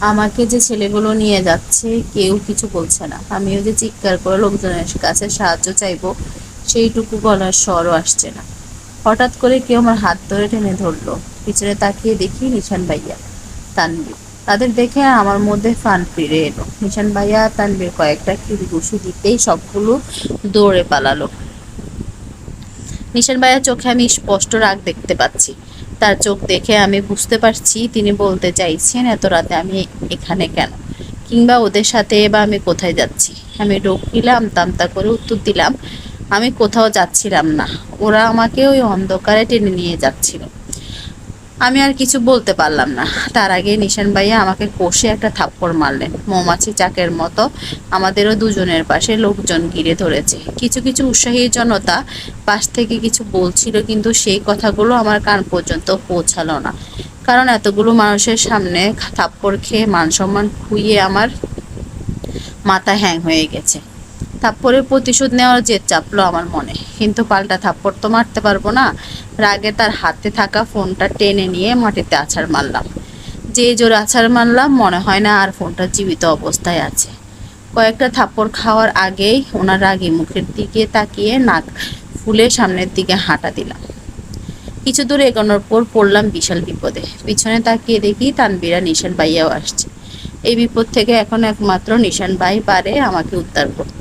আমাকে যে ছেলেগুলো নিয়ে যাচ্ছে, কেউ কিছু বলছে না। আমিও যে চিৎকার করে লোকজনের কাছে সাহায্য চাইব, সেইটুকু বলার স্বরও আসছে না। হঠাৎ করে কেউ আমার হাত ধরে টেনে ধরলো। পিছনে তাকিয়ে দেখি নিশান ভাইয়া তানবীর তাদের দেখে আমার মধ্যে ফান ফিরে এলো। নিশান ভাইয়া আর তানবীর কয়েকটা কিল ঘুষি দিতেই সবগুলো দৌড়ে পালালো। নিশান ভাইয়ার চোখে আমি স্পষ্ট রাগ দেখতে পাচ্ছি। তার চোখ দেখে আমি বুঝতে পারছি তিনি বলতে চাইছেন, এত রাতে আমি এখানে কেন? কিংবা ওদের সাথে বা আমি কোথায় যাচ্ছি? আমি ডোক দিলাম তামতা করে উত্তর দিলাম, আমি কোথাও যাচ্ছিলাম না। ওরা আমাকে ওই অন্ধকারে টেনে নিয়ে যাচ্ছিল। আমি আর কিছু বলতে পারলাম না। তার আগে নিশান ভাইয়া আমাকে কষে একটা থাপ্পড় মারলেন। মৌমাছি চাকের মতো আমাদেরও দুজনের পাশে লোকজন ঘিরে ধরেছে। কিছু কিছু উৎসাহী জনতা পাশ থেকে কিছু বলছিল, কিন্তু সেই কথাগুলো আমার কান পর্যন্ত পৌঁছালো না। কারণ এতগুলো মানুষের সামনে থাপ্পড় খেয়ে মান সম্মান খুইয়ে আমার মাথা হ্যাং হয়ে গেছে। থাপ্পড়ের প্রতিশোধ নেওয়ার জেদ চাপলো আমার মনে। কিন্তু পাল্টা থাপ্পড় তো মারতে পারব না। রাগে তার হাতে থাকা ফোনটা টেনে নিয়ে মাটিতে আছাড় মারলাম। যে জোর আছাড় মারলাম, মনে হয় না আর ফোনটা জীবিত অবস্থায় আছে। কয়েকটা থাপ্পড় খাওয়ার আগেই ওনার রাগী মুখের দিকে তাকিয়ে নাক ফুলে সামনের দিকে হাঁটা দিলাম। কিছু দূর এগোনোর পর পড়লাম বিশাল বিপদে। পিছনে তাকিয়ে দেখি তানবিরা নিশান বাইয়াও আসছে। এই বিপদ থেকে এখন একমাত্র নিশান বাই পারে আমাকে উদ্ধার করতে।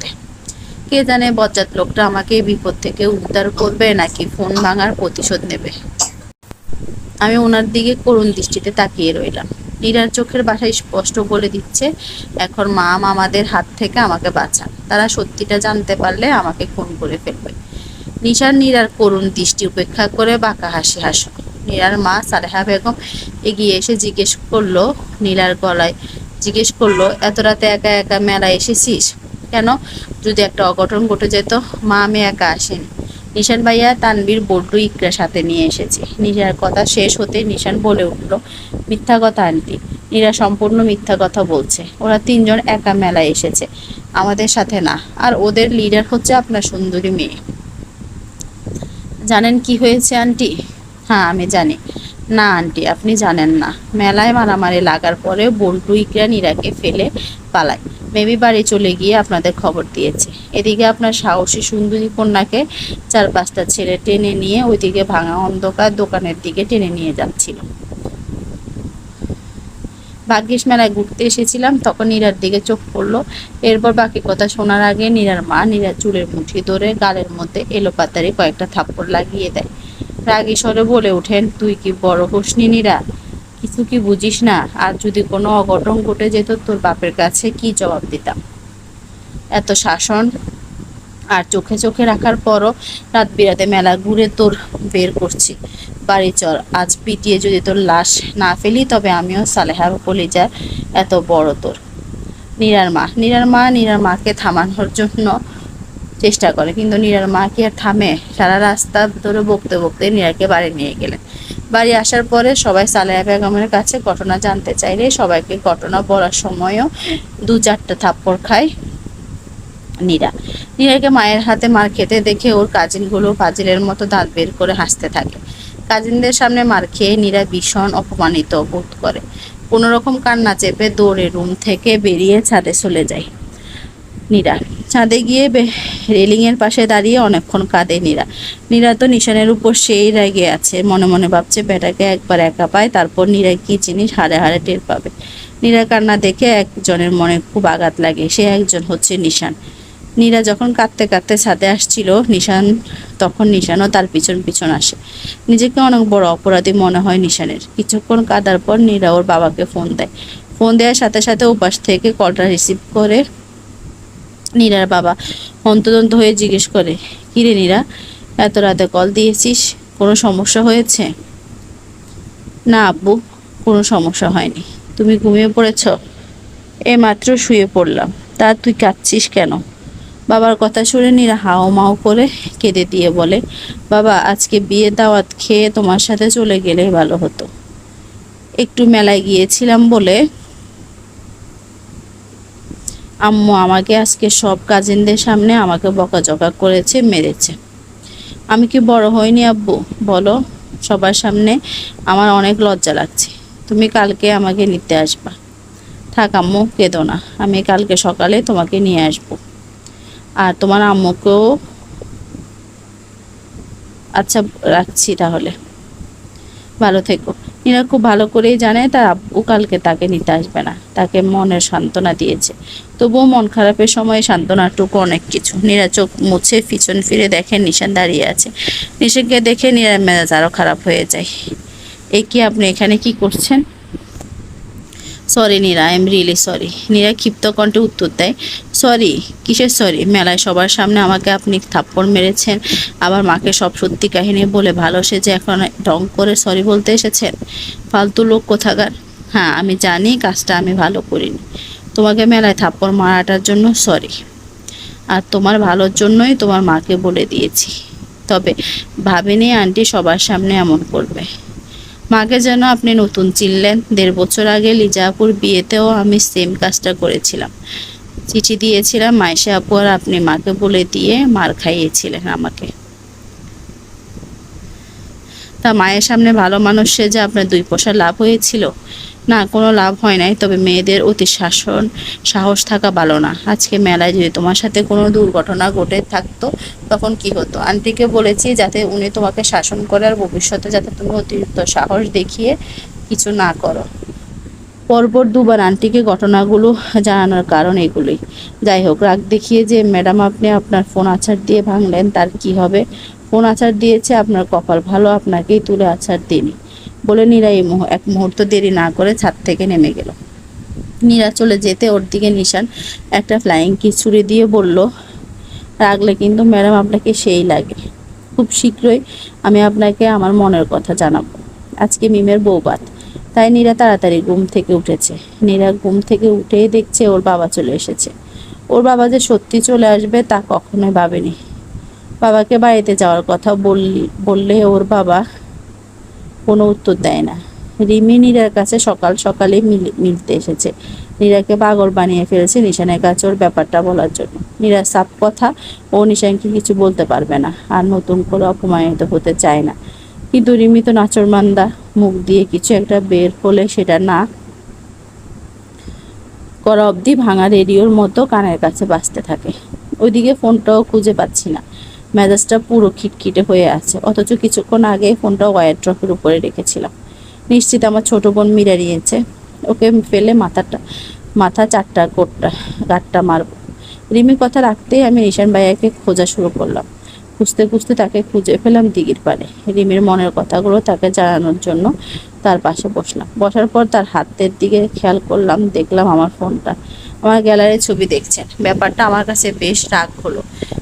কে জানে বজ্জাত লোকটা আমাকে বিপদ থেকে উদ্ধার করবে নাকি ফোন ভাঙার প্রতিশোধ নেবে। আমি ওনার দিকে করুণ দৃষ্টিতে তাকিয়ে রইলাম। নীরার চোখের বাসায় স্পষ্ট বলে দিচ্ছে, এখন মা মামাদের হাত থেকে আমাকে বাঁচান। তারা সত্যিটা জানতে পারলে আমাকে খুন করে ফেলবে। নিশার নীরার করুণ দৃষ্টি উপেক্ষা করে বাঁকা হাসি হাসো নীরার মা সালেহা বেগম এগিয়ে এসে জিজ্ঞেস করল, নীলার গলায় জিজ্ঞেস করল, এত রাতে একা একা মেলায় এসেছিস? কেন? যদি একটা অঘটন ঘটে যেত, মা আমি একা আসেনি। নিশান ভাইয়া তানবীর বড্ডু ইকরা সাথে নিয়ে এসেছে। নিশার কথা শেষ হতে নিশান বলে উঠল, মিথ্যা কথা, আন্টি। নীরা সম্পূর্ণ মিথ্যা কথা বলছে। ওরা তিনজন একা মেলায় এসেছে। আমাদের সাথে না। আর ওদের লিডার হচ্ছে আপনার সুন্দরী মেয়ে। জানেন কি হয়েছে, আন্টি? হ্যাঁ আমি জানি। না, আন্টি, আপনি জানেন না। মেলায় মারামারি লাগার পরে বল্টু, ইকরা, নীরাকে ফেলে পালায়। মেবি বাড়ি চলে গিয়ে আপনাদের খবর দিয়েছে। এদিকে আপনার সাহসী সুন্দরী কন্যাকে চার পাঁচটা ছেলে টেনে নিয়ে ওইদিকে ভাঙা অন্ধকার দোকানের দিকে টেনে নিয়ে যাচ্ছিল। ভাগ্যিস মেলায় ঘুরতে এসেছিলাম, তখন নীরার দিকে চোখ পড়ল। এরপর বাকি কথা শোনার আগে নীরার মা নীরার চুলের মুঠি ধরে গালের মধ্যে এলো পাতারি কয়েকটা থাপ্পড় লাগিয়ে দেয়। রাগী স্বরে বলে ওঠেন, তুই কি বড় হোসনি নীরা? কিছু কি বুঝিস না? আর যদি কোনো অঘটন ঘটে যেত, তোর বাপের কাছে কি জবাব দিতাম? এত শাসন আর চোখে চোখে রাখার পরও রাত বিরাতে মেলা ঘুরে তোর বের করছি। বাড়ি চল, আজ পিটিয়ে যদি তোর লাশ না ফেলি, তবে আমিও সালেহার কলিজার এত বড় তোর। নীরার মা নীরার মা, নীরার মাকে থামানোর জন্য চেষ্টা করে, কিন্তু নীরার মা কি আর থামে? সারা রাস্তা ধরে বকতে বকতে নীরাকে বাড়ি নিয়ে গেলেন। বাড়ি আসার পরে সবাই সালেহা বেগমের কাছে ঘটনা জানতে চাইলে সবাইকে ঘটনা বলার সময়ও দু চারটা থাপ্পড় খায় নীরা। নীরাকে মায়ের হাতে মার খেতে দেখে ওর কাজিনগুলো পাজিলের মতো দাঁত বের করে হাসতে থাকে। কাজিনদের সামনে মার খেয়ে নীরা ভীষণ অপমানিত বোধ করে। কোনো রকম কান্না চেপে দৌড়ে রুম থেকে বেরিয়ে ছাদে চলে যায় নীরা। ছাদে গিয়ে রেলিংয়ের পাশে দাঁড়িয়ে অনেকক্ষণ কাঁদে নীরা। নীরা তো নিশানের উপর সেই রেগে আছে, মনে মনে ভাবছে, বেটাকে একবার একা পায়, তারপর নীরা কি জিনিস হারে হারে টের পাবে? নীরা কান্না দেখে একজনের মনে খুব আঘাত লাগে, সে একজন হচ্ছে নিশান। নীরা যখন কাঁদতে কাঁদতে ছাদে আসছিল, নিশান, তখন নিশানও তার পিছন পিছন আসে। নিজেকে অনেক বড় অপরাধী মনে হয় নিশানের। কিছুক্ষণ কাঁদার পর নীরা ওর বাবাকে ফোন দেয়। ফোন দেওয়ার সাথে সাথে উপাস থেকে কলটা রিসিভ করে নীরার বাবা হন্তদন্ত হয়ে জিজ্ঞেস করে, কিরে নীরা, এত রাতে কল দিয়েছিস? কোনো সমস্যা হয়েছে? না আব্বু, কোনো সমস্যা হয়নি। তুমি ঘুমিয়ে পড়েছ? এ মাত্র শুয়ে পড়লাম। তা তুই কাঁদছিস কেন? বাবার কথা শুনে নীরা হাও মাও করে কেঁদে দিয়ে বলে, বাবা, আজকে বিয়ে দাওয়াত খেয়ে তোমার সাথে চলে গেলে ভালো হতো। একটু মেলায় গিয়েছিলাম বলে আম্মু আমাকে আজকে সব কাজিনদের সামনে আমাকে বকাঝকা করেছে, মেরেছে। আমি কি বড় হইনি আব্বু? বলো, সবার সামনে আমার অনেক লজ্জা লাগছে। তুমি কালকে আমাকে নিতে আসবা। থাক আম্মু, কেঁদো না। আমি কালকে সকালে তোমাকে নিয়ে আসব। আর তোমার আম্মুকেও আচ্ছা রাখছি তাহলে। ভালো থেকো। নীরা খুব ভালো করেই জানে তার আব্বু কালকে তাকে নিতে আসবে না। তাকে মনের সান্ত্বনা দিয়েছে। তবুও মন খারাপের সময় সান্ত্বনাটুকু অনেক কিছু। নীরা চোখ মুছে পিছন ফিরে দেখে নিশান দাঁড়িয়ে আছে। নিশানকে দেখে নীরার মেজাজ আরও খারাপ হয়ে যায়। এ কি আপনি এখানে কি করছেন? Sorry Nira I am really sorry Nira ক্ষিপ্ত কণ্ঠে উত্তর দেয় সরি কিসের সরি মেলায় সবার সামনে আমাকে আপনি থাপ্পড় মেরেছেন। আবার মাকে সব সত্যি কাহিনী বলে ভালো সে যে এখন ঢং করে সরি বলতে এসেছেন। ফালতু লোক কোথাকার? হ্যাঁ আমি জানি কাজটা আমি ভালো করিনি। তোমাকে মেলায় থাপ্পড় মারাটার জন্য সরি আর তোমার ভালোর জন্যই তোমার মাকে বলে দিয়েছি। তবে ভাবিনি আন্টি সবার সামনে এমন করবে। মাকে যেন আপনি নতুন চিনলেন। দেড় বছর আগে লিজাপুর বিয়েতেও আমি সেম কাজটা করেছিলাম। চিঠি দিয়েছিলাম মাইশা আপু আর আপনি মাকে বলে দিয়ে মার খাইয়েছিলেন আমাকে। তা মায়ের সামনে ভালো মানুষ যে আপনার দুই পয়সা লাভ হয়েছিল, না, কোনো লাভ হয় নাই, তবে মেয়েদের অতি শাসন, সাহস থাকা ভালো না। আজকে মেলায় যদি তোমার সাথে কোনো দুর্ঘটনা ঘটে থাকতো, তখন কি হতো? আন্টিকে বলেছি যাতে উনি তোমাকে শাসন করে আর ভবিষ্যতে যাতে তুমি অতিরিক্ত সাহস দেখিয়ে কিছু না করো। পরপর দুবার আন্টিকে ঘটনাগুলো জানানোর কারণ এগুলোই। যাই হোক, রাগ দেখিয়ে যে, ম্যাডাম, আপনি আপনার ফোন আছাড় দিয়ে ভাঙলেন, তার কি হবে? ফোন আছাড় দিয়েছে, আপনার কপাল ভালো, আপনাকেই তুলে আছাড় দিনি বলে নীরা এই এক মুহূর্ত দেরি না করে ছাদ থেকে নেমে গেল। নীরা চলে যেতে ওর দিকে নিশান একটা ফ্লাইং কি ছুড়ে দিয়ে বলল রাখলে কিন্তু, ম্যাডাম, আপনাকে সেই লাগে। খুব শীঘ্রই আমি আপনাকে আমার মনের কথা জানাব। আজকে মিমের বৌবাত তাই নীরা তাড়াতাড়ি ঘুম থেকে উঠেছে। নীরা ঘুম থেকে উঠেই দেখছে ওর বাবা চলে এসেছে। ওর বাবা যে সত্যি চলে আসবে তা কখনোই ভাবেনি। বাবাকে বাড়িতে যাওয়ার কথা বললি ওর বাবা কোনো উত্তর দেয় না। রিমি নীরার কাছে সকাল সকালে মিল- মিলতে এসেছে। নীরাকে পাগল বানিয়ে ফেলেছে নিশানের কাছে ওর ব্যাপারটা বলার জন্য। নীরা সাপ কথা, ও নিশানকে কিছু বলতে পারবে না। আর নতুন করে অপমানিত হতে চায় না। কিন্তু রিমি তো নাচরমান্দা। মুখ দিয়ে কিছু একটা বের হলে সেটা না করা অবধি ভাঙা রেডিওর মতো কানের কাছে বাজতে থাকে। ওইদিকে ফোনটাও খুঁজে পাচ্ছি না। মেজাজটা পুরো খিটখিটে হয়ে আছে। অথচ কিছুক্ষণ আগে ফোনটা ওয়ার ড্রপের উপরে রেখেছিলাম। নিশ্চিত আমার ছোট বোন মিরারিয়েছে ওকে ফেলে মাথাটা, মাথা চারটা কোটটা গাটটা মারবো। রিমি কথা রাখতেই আমি নিশান ভাইয়াকে খোঁজা শুরু করলাম। খুঁজতে খুঁজতে তাকে খুঁজে পেলাম দিঘির পাড়ে। রিমির মনের কথাগুলো তাকে জানানোর জন্য তার পাশে বসলাম। বসার পর তার হাতের দিকে খেয়াল করলাম, দেখলাম আমার ফোনটা। আমার গ্যালারির ছবি দেখছেন। ব্যাপারটা আমার কাছে বেশ রাগ হলো।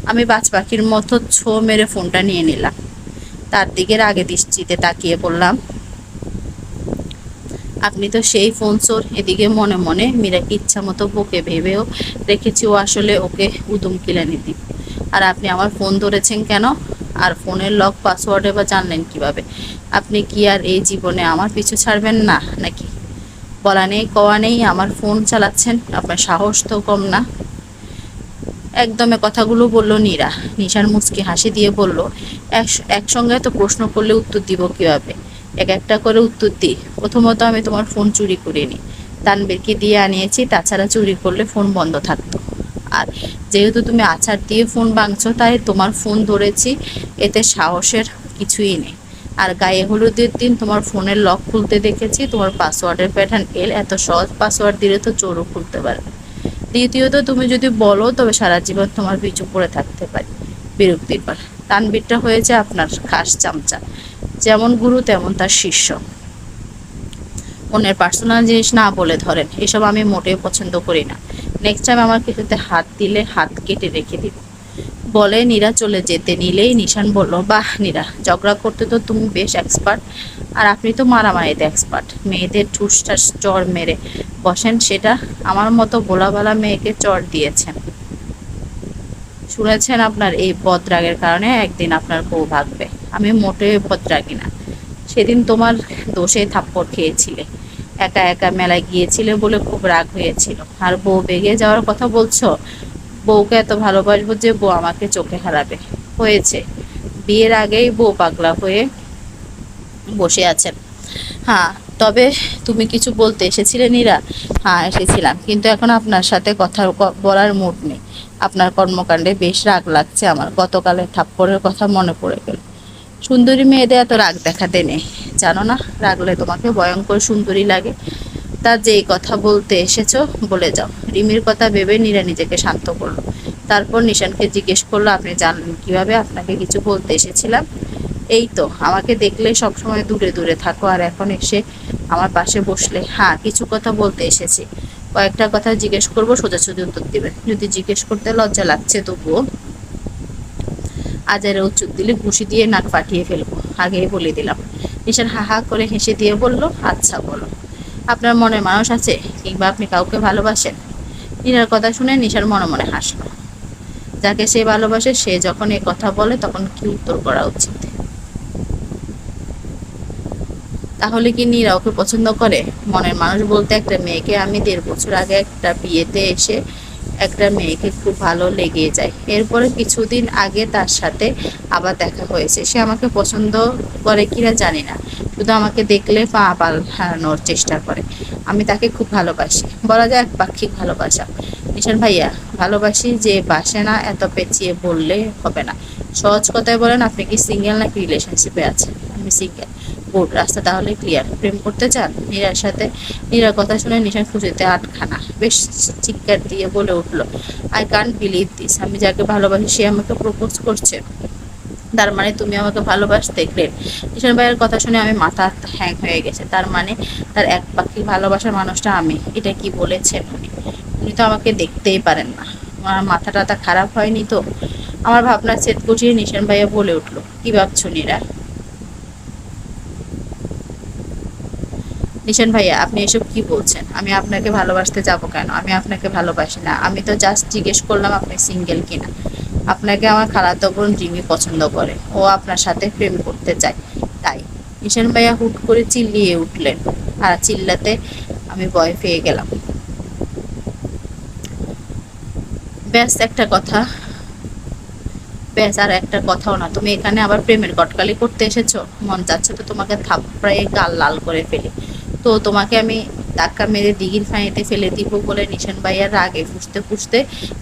আমি বাজ পাখির মতো ছো মেরে ফোনটা নিয়ে নিলাম। তার দিকে রাগে দৃষ্টিতে তাকিয়ে বললাম, আপনি তো সেই ফোন চোর। এদিকে মনে মনে মীরাকে ইচ্ছা মতো বকে ভেবেও রেখেছি। ও আসলে ওকে উদুম কিলানি দিন আর আপনি আমার ফোন ধরেছেন কেন? আর ফোনের লক, পাসওয়ার্ডে বা জানলেন কীভাবে? আপনি কি আর এই জীবনে আমার পিছু ছাড়বেন না নাকি? বলা নেই, কওয়া নেই, আমার ফোন চালাচ্ছেন, আপনার সাহস তো কম না। একদমে কথাগুলো বলল নীরা। নিশার মুচকি হাসি দিয়ে বলল, "এক- একসঙ্গে তো প্রশ্ন করলে উত্তর দিব কীভাবে? এক একটা করে উত্তর দিই প্রথমত আমি তোমার ফোন চুরি করিনি। তানবীরকে দিয়ে আনিয়েছি, তাছাড়া চুরি করলে ফোন বন্ধ থাকতো। আর যেহেতু তুমি আছাড় দিয়ে ফোন ভাঙছো, তাই তোমার ফোন ধরেছি, এতে সাহসের কিছুই নেই। আর গায়ে হলুদের দিন তোমার ফোনের লক খুলতে দেখেছি, তোমার পাসওয়ার্ডের প্যাটার্ন এল এত সহজ পাসওয়ার্ড দিলে তো চোরও খুলতে পারবে দ্বিতীয়ত, তুমি যদি বলো, তবে সারা জীবন তোমার পিছু পড়ে থাকতে পারি। বিরক্তির পর, তানবীরটা হয়েছে আপনার খাস চামচা। যেমন গুরু, তেমন তার শিষ্য। অন্যের পার্সোনাল জিনিস না বলে ধরেন, এসব আমি মোটেও পছন্দ করি না। নেক্সট টাইম আমার কিছুতে হাত দিলে হাত কেটে রেখে দিব। বলে নীরা চলে যেতে নিলেই নিশান বলল, বাহ নীরা, ঝগড়া করতে তো তুমি বেশ এক্সপার্ট আর আপনি তো মারামারিতে এক্সপার্ট মেয়েদের ঠুসটা চর মেরে বসেন, সেটা আমার মতো বোলাবালা মেয়েকে চর দিয়েছেন। শুনেছেন আপনার এই বদরাগের কারণে একদিন আপনার বউ ভাগবে। আমি মোটেও বদরাগি না। সেদিন তোমার দোষে থাপ্পড় খেয়েছিলে। একা একা মেলায় গিয়েছিলে বলে খুব রাগ হয়েছিল। আর বউ বেগে যাওয়ার কথা বলছো? বউকে এত ভালোবাসবো যে বউ আমাকে চোখে হারাবে। হয়েছে। বিয়ের আগেই বউ পাগলা হয়ে বসে আছেন হ্যাঁ তবে তুমি কিছু বলতে এসেছিলে নীরা? হ্যাঁ এসেছিলাম। কিন্তু এখন আপনার সাথে কথা বলার মুড নেই। আপনার কর্মকাণ্ডে বেশ রাগ লাগছে আমার। গতকালের থাপ্পড়ের কথা মনে পড়ে গেল। সুন্দরী মেয়েদের এত রাগ দেখাতে নেই। জানো না রাগলে তোমাকে ভয়ঙ্কর সুন্দরী লাগে। তার যেই কথা বলতে এসেছ, বলে যাও। রিমির কথা ভেবে নীরা নিজেকে শান্ত করল। তারপর নিশানকে জিজ্ঞেস করল, আপনি জানলেন কীভাবে আপনাকে কিছু বলতে এসেছিলাম? এই তো, আমাকে দেখলে সবসময় দূরে দূরে থাকো, আর এখন এসে আমার পাশে বসলে। হ্যাঁ কিছু কথা বলতে এসেছি। কয়েকটা কথা জিজ্ঞেস করব, সোজাসুজি উত্তর দিবেন। যদি জিজ্ঞেস করতে লজ্জা লাগছে তবুও আজারে উচ্চুত দিলে ঘুষি দিয়ে নাক ফাটিয়ে ফেলব। আগেই বলে দিলাম। নিশান হা হা করে হেসে দিয়ে বলল আচ্ছা বলো। আপনার মনে মানুষ আছে কিংবা আপনি কাউকে ভালোবাসেন? নীরার কথা শুনে নিশার মনে মনে হাসলো। যাকে সে ভালোবাসে, সে যখন এই কথা বলে, তখন কি উত্তর করা উচিত? তাহলে কি নীরা ওকে পছন্দ করে? মনের মানুষ বলতে একটা মেয়েকে আমি দেড় বছর আগে একটা বিয়েতে এসে একটা মেয়েকে খুব ভালো লেগে যায়। এরপরে কিছুদিন আগে তার সাথে আবার দেখা হয়েছে। সে আমাকে পছন্দ করে কিনা জানি না। শুধু আমাকে দেখলে পা পাল হারানোর চেষ্টা করে। আমি তাকে খুব ভালোবাসি। বলা যায় এক পাক্ষিক ভালোবাসা। নিশান ভাইয়া, ভালোবাসি যে বাসে না, এত পেঁচিয়ে বললে হবে না। সহজ কথায় বলেন, আপনি কি সিঙ্গেল নাকি রিলেশনশিপে আছেন? আমি সিঙ্গেল গুড রাস্তা, তাহলে ক্লিয়ার প্রেম করতে চান? নীরার সাথে নীরার কথা শুনে নিশান খুশিতে আটখানা। বেশ চিৎকার দিয়ে বলে উঠল আই কান্ট বিলিভ দিস আমি যাকে ভালোবাসি, সে আমাকে প্রপোজ করছে। তার মানে তুমি আমাকে ভালোবাসতে গ্রেট নিশান ভাইয়ের কথা শুনে আমি মাথা হ্যাং হয়ে গেছে। তার মানে তার এক পাখি ভালোবাসার মানুষটা আমি। এটা কি বলেছেন উনি? উনি তো আমাকে দেখতেই পারেন না। আমার মাথা টাথা খারাপ হয়নি তো? আমার ভাবনা চেত গুটিয়ে নিশান ভাইয়া বলে উঠল, কি ভাবছ নীরা? নিশান ভাইয়া, আপনি এসব কি বলছেন? আমি আপনাকে ভালোবাসতে যাব কেন? আমি আপনাকে ভালোবাসি না। আমি তো জাস্ট জিজ্ঞেস করলাম আপনি সিঙ্গেল কিনা। আপনাকে আমার খালাতো বোন রিমি পছন্দ করে। ও আপনার সাথে প্রেম করতে চায়। তাই নিশান ভাইয়া হুট করে চিল্লিয়ে উঠলেন। আর চিল্লাতে আমি ভয় পেয়ে গেলাম। ব্যাস, একটা কথা। ব্যাস, আর একটা কথাও না। তুমি এখানে আবার প্রেমের কটকালি করতে এসেছ? মন চাচ্ছে তো তোমাকে থাপড়াইয়ে গাল লাল করে ফেলি। তো তোমাকে আমি ধাক্কা মেরে দিঘির ফাঁড়িতে ফেলে দিব বলে নিশান ভাইয়ার রাগে ফুসতে ফুসতে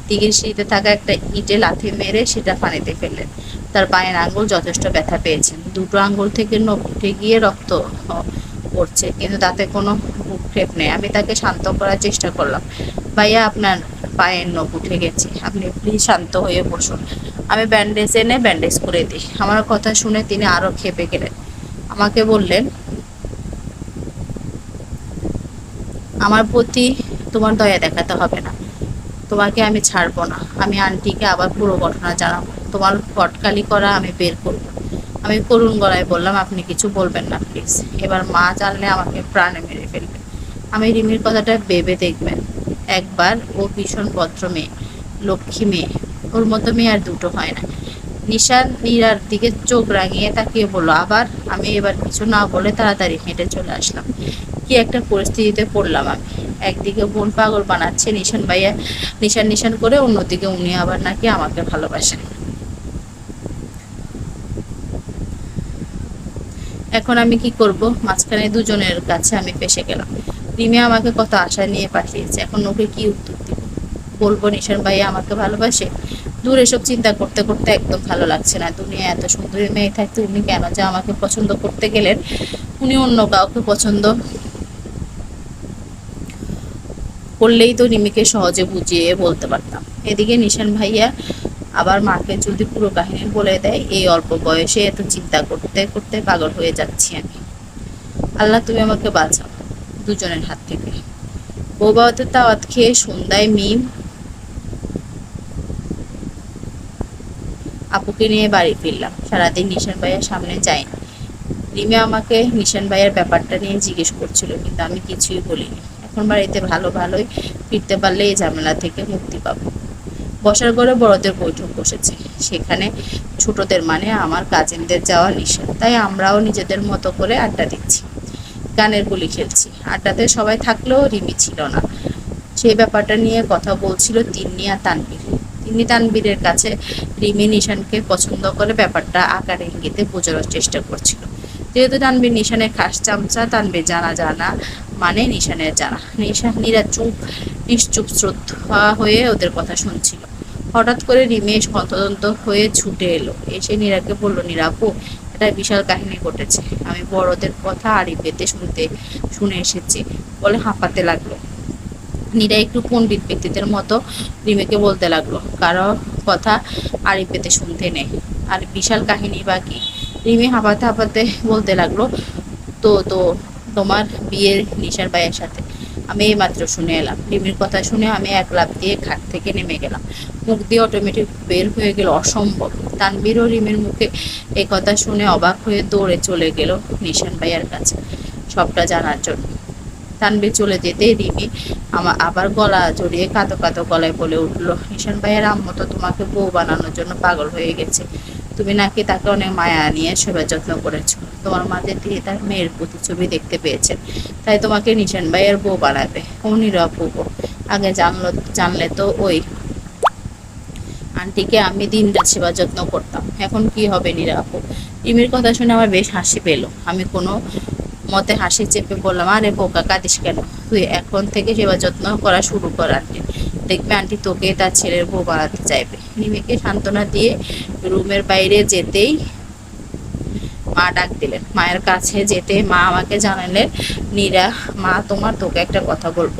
দিঘির সিঁড়িতে থাকা একটা ইটে লাথি মেরে সেটা পানিতে ফেললেন। তার পায়ের আঙ্গুল যথেষ্ট ব্যথা পেয়েছেন দুটো আঙ্গুল থেকে নখ উঠে গিয়ে রক্ত পড়ছে, কিন্তু তাতে কোনো ভূক্ষেপ নেই। আমি তাকে শান্ত করার চেষ্টা করলাম। ভাইয়া, আপনার পায়ের নখ উঠে গেছে। আপনি প্লিজ শান্ত হয়ে বসুন। আমি ব্যান্ডেজ এনে ব্যান্ডেজ করে দিই। আমার কথা শুনে তিনি আরও খেপে গেলেন। আমাকে বললেন আমার প্রতি তোমার দয়া দেখাতে হবে না। তোমাকে আমি ছাড়বো না। আমি আন্টিকে আবার পুরো ঘটনা জানাব। তোমার কটকালি করা আমি বের করব। আমি করুণ গলায় বললাম, আপনি কিছু বলবেন না প্লিজ এবার মা জানলে আমাকে প্রাণে মেরে ফেলবে। আমি রিমির কথাটা ভেবে দেখবেন। একবার ও ভীষণ ভদ্র মেয়ে, লক্ষ্মী মেয়ে। ওর মতো মেয়ে আর দুটো হয় না। নিশান নীরার দিকে চোখ রাঙিয়ে তাকিয়ে বলল, আবার? আমি এবার কিছু না বলে তাড়াতাড়ি হেঁটে চলে আসলাম। কি একটা পরিস্থিতিতে পড়লাম আমি। একদিকে বোন পাগল বানাচ্ছে নিশান ভাইয়া, নিশান নিশান করে, অন্যদিকে উনি আবার নাকি আমাকে ভালোবাসেন। এখন আমি কি করব? মাঝখানে দুজনের কাছে আমি ফেসে গেলাম। রিমি আমাকে কত আশা নিয়ে পাঠিয়েছে, এখন ওকে কি উত্তর দিব? বলব, নিশান ভাইয়া আমাকে ভালোবাসে? দূর এসব চিন্তা করতে করতে একদম ভালো লাগছে না। দুনিয়া এত সুন্দরী মেয়ে থাকতে উনি কেন যে আমাকে পছন্দ করতে গেলেন? উনি অন্য কাউকে পছন্দ করলেই তো রিমিকে সহজে বুঝিয়ে বলতে পারতাম। এদিকে নিশান ভাইয়া আবার মাকে যদি পুরো কাহিনী বলে দেয়, এই অল্প বয়সে এত চিন্তা করতে করতে পাগল হয়ে যাচ্ছি আমি। আল্লাহ, তুমি আমাকে বাঁচাও দুজনের হাত থেকে। বৌবাতে তাওয়াত খেয়ে সন্ধ্যায় মিম আপুকে নিয়ে বাড়ি ফিরলাম। সারাদিন নিশান ভাইয়ার সামনে যাই না রিমি আমাকে নিশান ভাইয়ার ব্যাপারটা নিয়ে জিজ্ঞেস করছিল, কিন্তু আমি কিছুই বলিনি। এখন বাড়িতে ভালো ভালোই ফিরতে পারলে এই ঝামেলা থেকে মুক্তি পাবো। বসার ঘরে বড়দের বৈঠক বসেছে। সেখানে ছোটদের মানে আমার কাজিনদের যাওয়া নিষেধ। তাই আমরাও নিজেদের মতো করে আড্ডা দিচ্ছি। গানের গুলি খেলছি। আড্ডাতে সবাই থাকলেও রিমি ছিল না। সেই ব্যাপারটা নিয়ে কথা বলছিল তিন্নি আর তানবীর তিন্নি তানবীরের কাছে রিমি নিশানকে পছন্দ করে ব্যাপারটা আকার ইঙ্গিতে বোঝানোর চেষ্টা করছিল। যেহেতু তানবীর নিশানের খাস চামচা তানবীর জানা জানা মানে নিশানের জানা। নিশা নীরা চুপ নিশ্চুপ শ্রদ্ধা হয়ে ওদের কথা শুনছিল। হঠাৎ করে রিমেশ হতদন্ত হয়ে ছুটে এলো। এসে নীরাকে বলল নীরাপু একটা বিশাল কাহিনী ঘটেছে। আমি বড়দের কথা আড়ি পেতে শুনতে, শুনে এসেছি। বলে হাঁপাতে লাগল। নীরা একটু পণ্ডিত ব্যক্তিদের মতো রিমেকে বলতে লাগল, কারও কথা আড়ি পেতে শুনতে নেই। আর বিশাল কাহিনী বা কি? রিমি হাঁপাতে হাঁপাতে বলতে লাগল, তো তো তোমার বিয়ের নিশার ভাইয়ের সাথে আমি এই মাত্র শুনে এলাম। রিমির কথা শুনে আমি এক লাফ দিয়ে খাট থেকে নেমে গেলাম। মুখ দিয়ে অটোমেটিক বের হয়ে গেল অসম্ভব। তানবীর ও রিমির মুখে এই কথা শুনে অবাক হয়ে দৌড়ে চলে গেল নিশান ভাইয়ার কাছে সবটা জানার জন্য। তানবীর চলে যেতে রিমি আমার আবার গলা জড়িয়ে কাঁদো কাঁদো গলায় বলে উঠল, নিশান ভাইয়ের আম্মু তো তোমাকে বউ বানানোর জন্য পাগল হয়ে গেছে। তুমি নাকি তাকে অনেক মায়া নিয়ে সেবা যত্ন করেছ? তোমার মাঝে দিয়ে তার মেয়ের প্রতিছবি দেখতে পেয়েছেন। তাই তোমাকে নিশান ভাইয়ের বউ বানাবে। ও নিরপূর্ব আগে জানলো, জানলে তো ওই আন্টিকে আমি দিনরাত সেবা যত্ন করতাম। এখন কি হবে নিরাপু রিমির কথা শুনে আমার বেশ হাসি পেল। আমি কোনো মতে হাসি চেপে বললাম, আরে বোকা কাঁদিস কেন? তুই এখন থেকে সেবা যত্ন করা শুরু কর, আন্টি। দেখবে আন্টি তোকে তার ছেলের বউ বানাতে চাইবে। রিমিকে সান্ত্বনা দিয়ে রুমের বাইরে যেতেই মা ডাক দিলেন। মায়ের কাছে যেতে মা আমাকে জানালেন, নীরা, মা, তোমার তোকে একটা কথা বলব।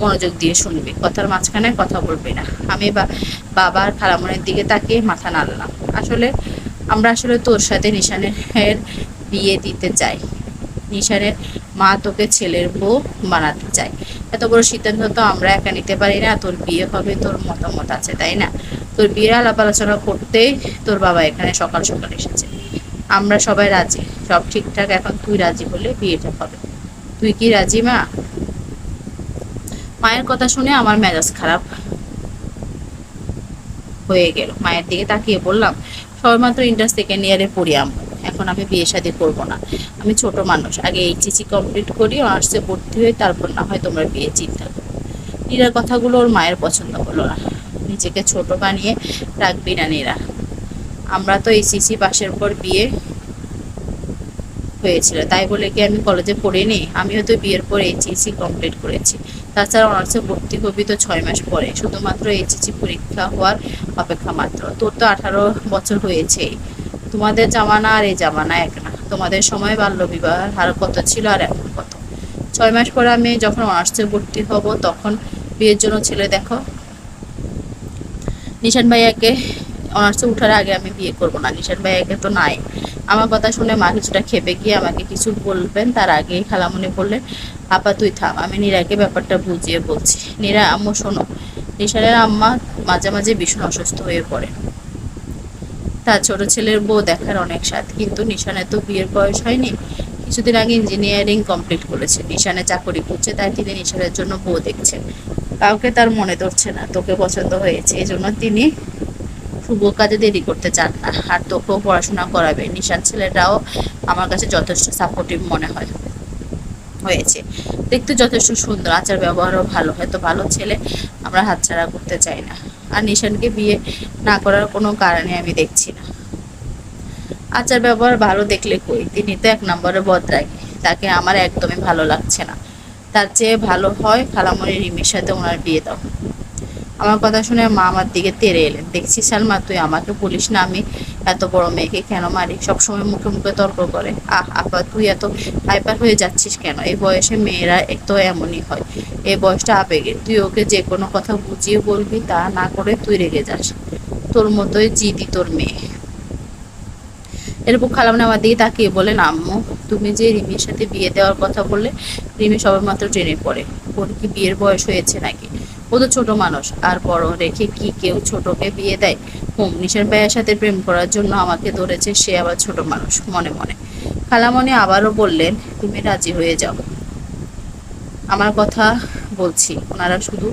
মনোযোগ দিয়ে শুনবে। কথার মাঝখানে কথা বলবে না। আমি বাবার খালামনের দিকে তাকিয়ে মাথা নাড়লাম। আসলে, আমরা আসলে তোর সাথে নিশানের বিয়ে দিতে চাই। নিশানের মা তোকে ছেলের বউ বানাতে চাই এত বড় সিদ্ধান্ত তো আমরা একা নিতে পারি না, তোর বিয়ে হবে, তোর মতামত আছে, তাই না? তোর বিয়ের আলাপ আলোচনা করতে তোর বাবা এখানে সকাল সকাল এসেছে। আমরা সবাই রাজি, সব ঠিকঠাক, এখন তুই রাজি হলে বিয়েটা হবে। তুই কি রাজি, মা? মায়ের কথা শুনে আমার মেজাজ খারাপ হয়ে গেল। মায়ের দিকে তাকিয়ে বললাম, সবেমাত্র ইন্টার সেকেন্ড ইয়ারে পড়ি আম্মু এখন আমি বিয়ে শাদী করব না। আমি ছোট মানুষ, আগে এইচএসি কমপ্লিট করি অনার্সে ভর্তি হয়ে তারপর না হয় তোমরা বিয়ে চিন্তা করো। নীরার কথাগুলো ওর মায়ের পছন্দ হলো না। নিজেকে ছোট বানিয়ে রাখবি না নীরা। আমরা তো এইচএসি পাশের পর বিয়ে হয়েছিল, তাই বলে কি আমি কলেজে পড়িনি? আমিও তো বিয়ের পর এইচএসি কমপ্লিট করেছি। তাছাড়া অনার্সে ভর্তি হবি তো ছয় মাস পরে। শুধুমাত্র এইচএসি পরীক্ষা হওয়ার অপেক্ষা মাত্র। তোর তো আঠারো বছর হয়েছেই। তোমাদের জামানা আর এই জামানা এক না। তোমাদের সময় বাল্য বিবাহের হার কত ছিল আর এখন কত? ছয় মাস পরে আমি যখন অনার্সে ভর্তি হব, তখন বিয়ের জন্য ছেলে দেখো। নিশান ভাইয়াকে অনার্সে উঠার আগে আমি বিয়ে করব না, নিশান ভাইয়াকে তো নাই। আমার কথা শুনে মা কিছুটা খেপে গিয়ে আমাকে কিছু বলবেন, তার আগেই খালামুনি বললেন, আপা, তুই থাম, আমি নীরাকে ব্যাপারটা বুঝিয়ে বলছি। নীরা, আম্মু, শোনো, নিশানের আম্মা মাঝে মাঝে ভীষণ অসুস্থ হয়ে পড়ে। তার ছোট ছেলের বউ দেখার অনেক স্বাদ। কিন্তু নিশানের তো বিয়ের বয়স হয়নি। কিছুদিন আগে ইঞ্জিনিয়ারিং কমপ্লিট করেছে। নিশানে চাকরি করছে, তাই তিনি নিশানের জন্য বউ দেখছেন। কাউকে তার মনে ধরছে না, তোকে পছন্দ হয়েছে এই জন্য তিনি শুভ কাজে দেরি করতে চান না। আর তোকেও পড়াশোনা করাবে। নিশান ছেলেরাও আমার কাছে যথেষ্ট সাপোর্টিভ মনে হয়। হয়েছে। দেখতে যথেষ্ট সুন্দর, আচার ব্যবহারও ভালো। হয়তো ভালো ছেলে আমরা হাতছাড়া করতে চাই না। আর নিশানকে বিয়ে না করার কোনো কারণে আমি দেখছি আচার ব্যবহার ভালো দেখলে কই? তিনি তো এক নম্বরে বদরাগী। তাকে আমার একদমই ভালো লাগছে না। তার চেয়ে ভালো হয় খালামণি রিমির সাথে ওনার বিয়ে দাও আমার কথা শুনে মা আমার দিকে তেড়ে এলেন। দেখছি সালমা, তুই আমাকে বলিস না আমি এত বড় মেয়েকে কেন মারি? সবসময় মুখে মুখে তর্ক করে। আহ আপা তুই এত হাইপার হয়ে যাচ্ছিস কেন? এই বয়সে মেয়েরা তো এমনই হয়। এই বয়সটা আবেগে। তুই ওকে যে কোনো কথা বুঝিয়ে বলবি তা না করে তুই রেগে যাস। তোর মতোই জিদি তোর মেয়ে। এরপর খালাম আমার দিকে তাকিয়ে বলেন আম্মু, তুমি যে রিমির সাথে বিয়ে দেওয়ার কথা বললে, রিমি সবেমাত্র ট্রেনে পড়ে। ওর কি বিয়ের বয়স হয়েছে নাকি? ও তো ছোট মানুষ, আর বড় রেখে কি কেউ ছোটকে বিয়ে দেয়? হুম নিশার ভাইয়ের সাথে প্রেম করার জন্য আমাকে ধরেছে সে আবার ছোট মানুষ, মনে মনে। খালামণি আবারও বললেন, তুমি রাজি হয়ে যাও। আমার কথা বলছি, ওনারা শুধু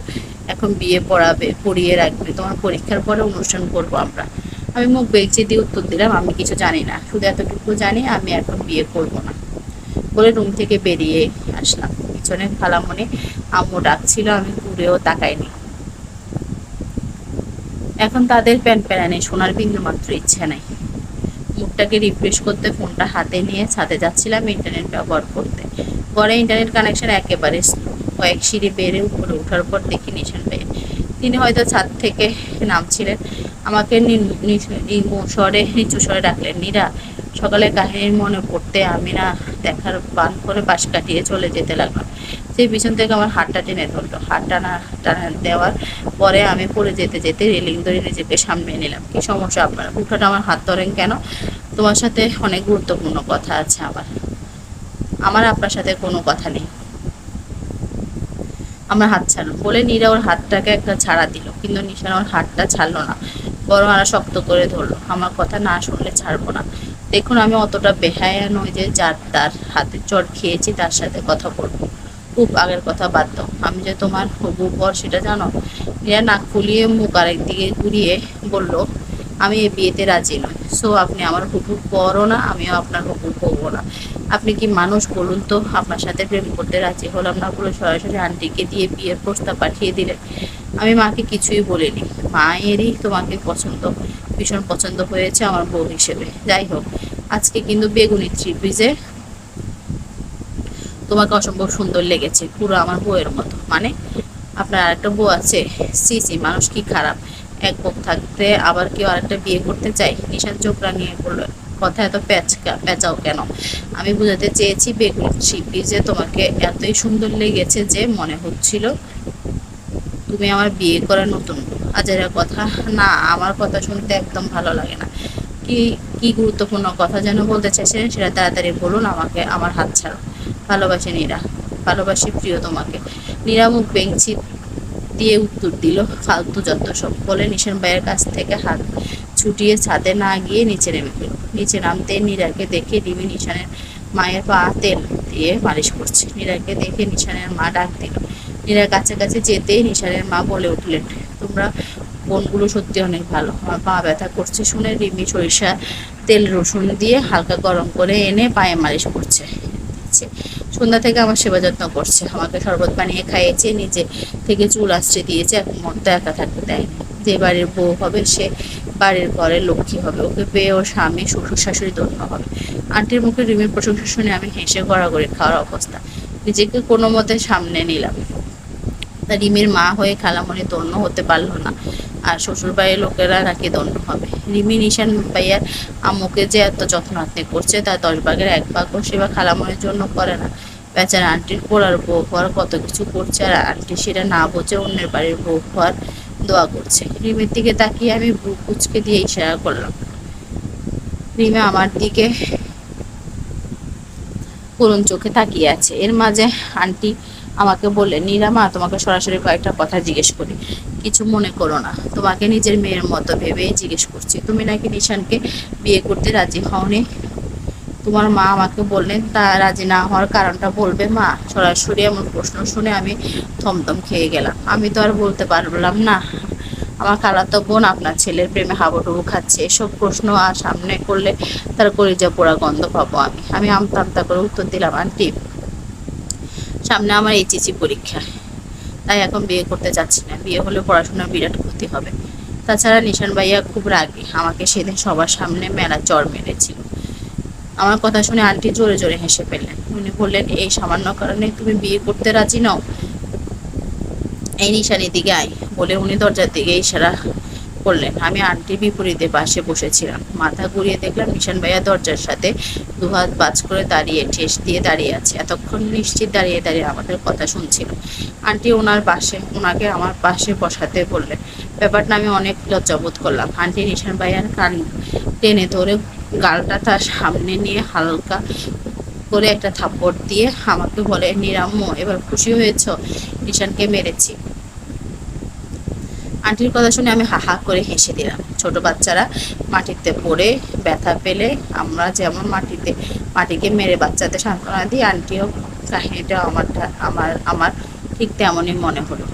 এখন বিয়ে পড়াবে, পড়িয়ে রাখবে। তোমার পরীক্ষার পরে অনুষ্ঠান করব আমরা। আমি মুখ বেলচে দিয়ে উত্তর দিলাম, আমি কিছু জানি না। শুধু এতটুকু জানি, আমি এখন বিয়ে করব না। বলে রুম থেকে বেরিয়ে আসলাম। পিছনে খালামনে আম্মু ডাকছিল, আমি ঘুরেও তাকাইনি। এখন তাদের প্যান প্যানানে শোনার বিন্দু মাত্র ইচ্ছা নাই। মুখটাকে রিফ্রেশ করতে ফোনটা হাতে নিয়ে ছাদে যাচ্ছিলাম ইন্টারনেট ব্যবহার করতে। ঘরে ইন্টারনেট কানেকশন একেবারে কয়েক সিঁড়ি বেড়ে উপরে ওঠার পর দেখি নিশান ভাই। তিনি হয়তো ছাদ থেকে নামছিলেন। আমাকে স্বরে নিচু স্বরে ডাকলেন, নীরা সকালে কাহিনীর মনে পড়তে আমি না দেখার বান করে পাশ কাটিয়ে চলে যেতে লাগলাম। সেই পিছন থেকে আমার হাতটা টেনে ধরলো। হাত টানা টানা দেওয়ার পরে আমি পড়ে যেতে যেতে রেলিং ধরে নিজেকে সামনে নিলাম। কি সমস্যা আপনার? হুঠাট আমার হাত ধরেন কেন? তোমার সাথে অনেক গুরুত্বপূর্ণ কথা আছে আমার। আমার আপনার সাথে কোনো কথা নেই। আমার হাত ছাড়লো বলে নীরা ওর হাতটাকে একটা ছাড়া দিল, কিন্তু নিশান ওর হাতটা ছাড়লো না। বরং আরও শক্ত করে ধরলো। আমার কথা না শুনলে ছাড়বো না। দেখুন, আমি অতটা বেহায়া নই যে যার তার হাতে চট খেয়েছি, তার সাথে কথা বলব। খুব আগের কথা বাদ দাও। আমি যে তোমার হবু পর সেটা জানো? নীরা নাক ফুলিয়ে মুখ আরেক দিকে ঘুরিয়ে বলল, আমি এ বিয়েতে রাজি নই। সো আপনি আমার হুবু পরও না, আমিও আপনার হুবু করব না। আপনি কি মানুষ বলুন তো? আপনার সাথে প্রেম করতে রাজি হলাম না বলে সরাসরি আন্টিকে দিয়ে বিয়ের প্রস্তাব পাঠিয়ে দিলেন। আমি মাকে কিছুই বলিনি। মায়েরই তোমাকে পছন্দ, ভীষণ পছন্দ হয়েছে আমার বউ হিসেবে। যাই হোক, আজকে কিন্তু বেগুনি থ্রি পিসে তোমাকে অসম্ভব সুন্দর লেগেছে, পুরো আমার বউয়ের মতো। মানে আপনার আরেকটা বউ আছে, সি সি, মানুষ কি খারাপ? এক বউ থাকতে আবার কেউ আরেকটা বিয়ে করতে চায়? নিশান চোখ নিয়ে বলল, কথা এত প্যাচকা, প্যাচাও কেন? আমি বোঝাতে চেয়েছি, বেগুনি থ্রি পিসে তোমাকে এতই সুন্দর লেগেছে যে মনে হচ্ছিল তুমি আমার বিয়ে করার নতুন। আজেরা কথা, না, আমার কথা শুনতে একদম ভালো লাগে না। কি কি গুরুত্বপূর্ণ কথা যেন বলতে চাইছিলেন সেটা তাড়াতাড়ি বলুন আমাকে, আমার হাত ছাড়ো ভালোবাসি নীরা, ভালোবাসি প্রিয় তোমাকে। নীরা মুখ বেঞ্চি দিয়ে উত্তর দিল, ফালতু যত সব বলে নিশান ভাইয়ের কাছ থেকে হাত ছুটিয়ে ছাদে না গিয়ে নিচে নেমে গেল। নিচে নামতে নীরাকে দেখে রিমি নিশানের মায়ের পা তেল দিয়ে মালিশ করছে। নীরাকে দেখে নিশানের মা ডাক দিল নীরার কাছাকাছি যেতেই নিশারের মা বলে উঠলেন, তোমরা বোনগুলো সত্যি অনেক ভালো। আমার পা ব্যথা করছে শুনে রিমি সরিষা, তেল, রসুন দিয়ে হালকা গরম করে এনে পায়ে মালিশ করছে। সন্ধ্যা থেকে আমার সেবা যত্ন করছে। আমাকে শরবত বানিয়ে খাইয়েছে, নিজে থেকে চুল আসছে দিয়েছে, এখন মন তো একা থাকতে দেয়নি। যে বাড়ির বউ হবে, সে বাড়ির ঘরে লক্ষ্মী হবে। ওকে পেয়ে ওর স্বামী, শ্বশুর শাশুড়ি ধন্য হবে। আন্টির মুখে রিমির প্রশংসা শুনে আমি হেসে গড়াগড়ি খাওয়ার অবস্থা। নিজেকে কোনো মতে সামনে নিলাম। রিমির মা হয়ে খালামণি দন্য হতে পারল না। আর শ্বশুর বাড়ির লোকেরা নাকি দন্য হবে। রিমি নিশান ভাইয়ার আম্মুকে যে এত যত্ন আত্মি করছে তার দশ ভাগের এক ভাগও সেবা খালামণির জন্য করে না। বেচারা আন্টির পোড়ার বউ হওয়ার কত কিছু করছে, আর আন্টি সেটা না বোঝে অন্যের বাড়ির বউ হওয়ার দোয়া করছে। রিমির দিকে তাকিয়ে আমি বুক কুচকে দিয়ে ইশারা করলাম, রিমা আমার দিকে করুণ চোখে তাকিয়ে আছে। এর মাঝে আন্টি আমাকে বললেন নীরামা তোমাকে সরাসরি কয়েকটা কথা জিজ্ঞেস করি। কিছু মনে করো না। তোমাকে নিজের মেয়ের মতো ভেবেই জিজ্ঞেস করছি। তুমি নাকি নিশানকে বিয়ে করতে রাজি হওনি? তোমার মা আমাকে বললেন, তা রাজি না হওয়ার কারণটা বলবে মা। সরাসরি এমন প্রশ্ন শুনে আমি থমথম খেয়ে গেলাম। আমি তো আর বলতে পারলাম না। আমার খালাতো বোন আপনার ছেলের প্রেমে হাবুডুবু খাচ্ছে। এসব প্রশ্ন আর সামনে করলে তার কলিজা পোড়া গন্ধ পাবো আমি। আমি আমতা আমতা করে উত্তর দিলাম, আন্টি সামনে আমার এইচএসি পরীক্ষা। তাই এখন বিয়ে করতে চাচ্ছি না। বিয়ে হলে পড়াশোনার বিরাট ক্ষতি হবে। তাছাড়া নিশান ভাইয়া খুব রাগী। আমাকে সেদিন সবার সামনে মেলা চর মেরেছিল। আমার কথা শুনে আন্টি জোরে জোরে হেসে ফেললেন। উনি বললেন, এই সামান্য কারণে তুমি বিয়ে করতে রাজি নও। এই নিশানের দিকে আয়। বলে উনি দরজার দিকে ইশারা করলেন। আমি আন্টির বিপরীতে পাশে বসেছিলাম। মাথা ঘুরিয়ে দেখলাম নিশান ভাইয়া দরজার সাথে দুহাত বাজ করে দাঁড়িয়ে, ঠেস দিয়ে দাঁড়িয়ে আছে। এতক্ষণ নিশ্চিত দাঁড়িয়ে দাঁড়িয়ে আমাদের কথা শুনছিল। আন্টি ওনার পাশে, ওনাকে আমার পাশে বসাতে বললেন। ব্যাপারটা আমি অনেক লজ্জাবোধ করলাম। আন্টি নিশান ভাইয়ার কান টেনে ধরে গালটা তার সামনে নিয়ে হালকা করে একটা থাপ্পড় দিয়ে আমাকে বলে নিরাম্য এবার খুশি হয়েছ? নিশানকে মেরেছি। আন্টির কথা শুনে আমি হা হা করে হেসে দিলাম। ছোট বাচ্চারা মাটিতে পড়ে ব্যথা পেলে আমরা যেমন মাটিতে, মাটিকে মেরে বাচ্চাদের সান্ত্বনা দিই, আন্টিও কাহিনিটা আমারটা, আমার আমার ঠিক তেমনই মনে হলো।